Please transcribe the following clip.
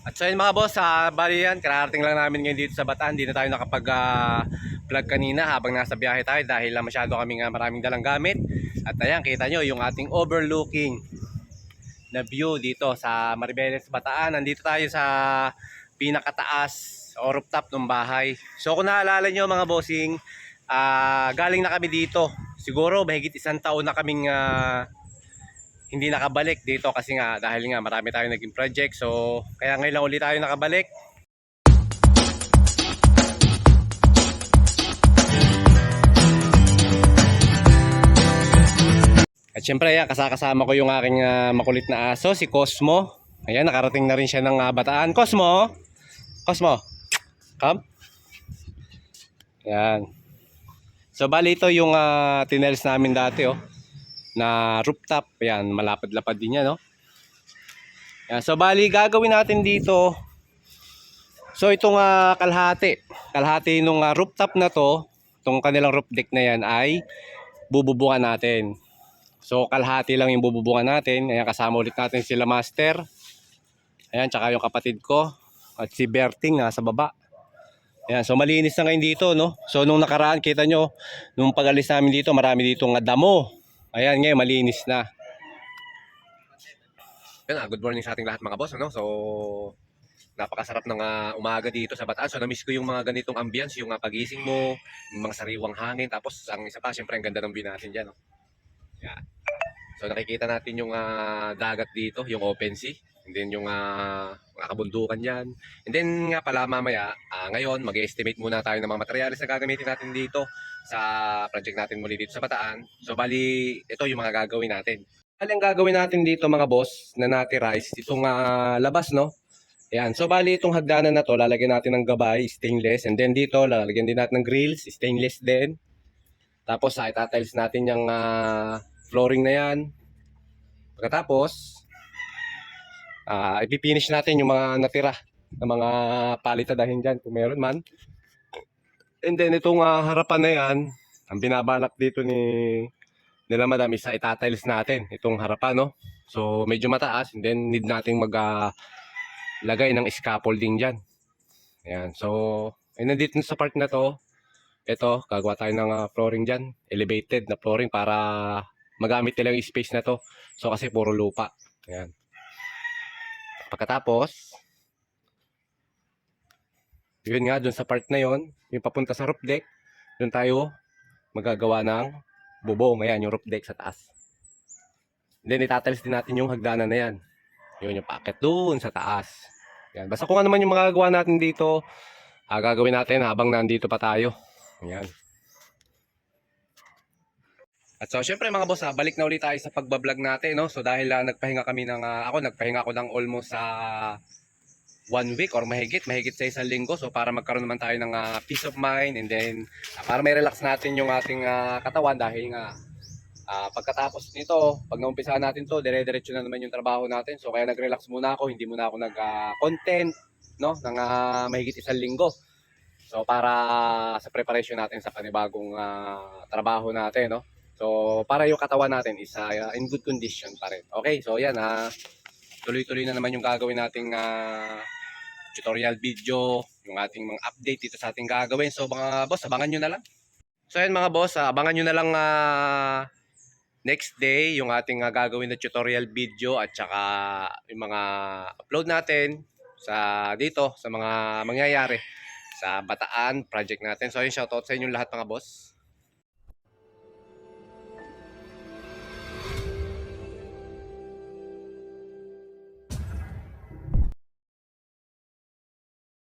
At so yun mga boss, sa bali yan, kararating lang namin ngayon dito sa Bataan. Hindi na tayo nakapag-vlog kanina habang nasa biyahe tayo dahil lang masyado kaming ah, maraming dalang gamit. At ayan, kita nyo yung ating overlooking na view dito sa Maribeles, Bataan. Nandito tayo sa pinakataas o rooftop ng bahay. So kung naalala nyo mga bossing, ah, galing na kami dito. Siguro mahigit isang taon na kaming ah, hindi nakabalik dito kasi nga dahil nga marami tayong naging project. So kaya ngayon lang ulit tayo nakabalik. At syempre, ayan, kasakasama ko yung aking ah, makulit na aso, si Cosmo. Ayan, nakarating na rin siya ng ah, bataan. Cosmo! Cosmo! Come. Ayan. So, bali ito yung uh, tinels namin dati, oh. Na rooftop. Ayan, malapad-lapad din yan, no? Ayan, so, bali, gagawin natin dito. So, itong ah, kalahati. Kalahati nung ah, rooftop na to, itong kanilang roof deck na yan ay bububungan natin. So, kalahati lang yung bububungan natin. Ayan, kasama ulit natin sila master. Ayan, tsaka yung kapatid ko. At si Berting nga sa baba. Ayan, so malinis na ngayon dito, no? So, nung nakaraan, kita nyo, nung pag-alis namin dito, marami dito nga damo. Ayan, ngayon, malinis na. Yan, good morning sa ating lahat mga boss, ano? So, napakasarap ng ah, umaga dito sa Bataan. So, na-miss ko yung mga ganitong ambience, yung ah, pagising mo, yung mga sariwang hangin. Tapos, ang isa pa, syempre, ang ganda ng view natin dyan, no? Yan. So, nakikita natin yung ah, dagat dito, yung open sea. And then yung ah, mga kabundukan dyan. And then nga pala mamaya, ah, ngayon mag-estimate muna tayo ng mga materials na gagamitin natin dito sa project natin muli dito sa Bataan. So bali, ito yung mga gagawin natin. Bali ang gagawin natin dito mga boss na natira is itong ah, labas no. Ayan. So bali itong hagdanan na to, lalagyan natin ng gabay, stainless. And then dito, lalagyan din natin ng grills, stainless din. Tapos sa itatiles natin yung ah, flooring na yan. Pagkatapos, ah ipipinish natin yung mga natira na mga palitadahin dyan kung meron man. And then itong ah, harapan na yan, ang binabalak dito ni nila madam is itatiles natin itong harapan no. So medyo mataas and then need nating mag ah, lagay ng scaffolding dyan. Ayan. So ay nandito sa part na to, ito gagawa tayo ng ah, flooring dyan, elevated na flooring para magamit nila yung space na to. So kasi puro lupa. Ayan. Pagkatapos, yun nga, dun sa part na yon yung papunta sa roof deck, dun tayo magagawa ng bubong. Ayan, yung roof deck sa taas. Then, itatiles din natin yung hagdanan na yan. Yun yung packet dun sa taas. Yan. Basta kung ano man yung magagawa natin dito, ah, gagawin natin habang nandito pa tayo. Yan. At so, syempre mga boss, ah, balik na ulit tayo sa pagbablog natin, no? So, dahil ah, nagpahinga kami ng, ah, ako, nagpahinga ako ng almost sa one week or mahigit, mahigit sa isang linggo. So, para magkaroon naman tayo ng ah, peace of mind and then, ah, para may relax natin yung ating ah, katawan dahil nga, ah, pagkatapos nito, pag naumpisahan natin to, dire-diretso na naman yung trabaho natin. So, kaya nag-relax muna ako, hindi muna ako nag-content, no? Ng ah, mahigit isang linggo. So, para sa preparation natin sa panibagong ah, trabaho natin, no? So, para yung katawan natin is ah, in good condition pa rin. Okay, so yan ha. Tuloy-tuloy na naman yung gagawin nating ah, tutorial video, yung ating mga update dito sa ating gagawin. So, mga boss, abangan nyo na lang. So, yan mga boss, ah, abangan nyo na lang ah, next day yung ating ah, gagawin na tutorial video at saka yung mga upload natin sa dito, sa mga mangyayari sa Bataan project natin. So, yun, shoutout sa inyo lahat mga boss.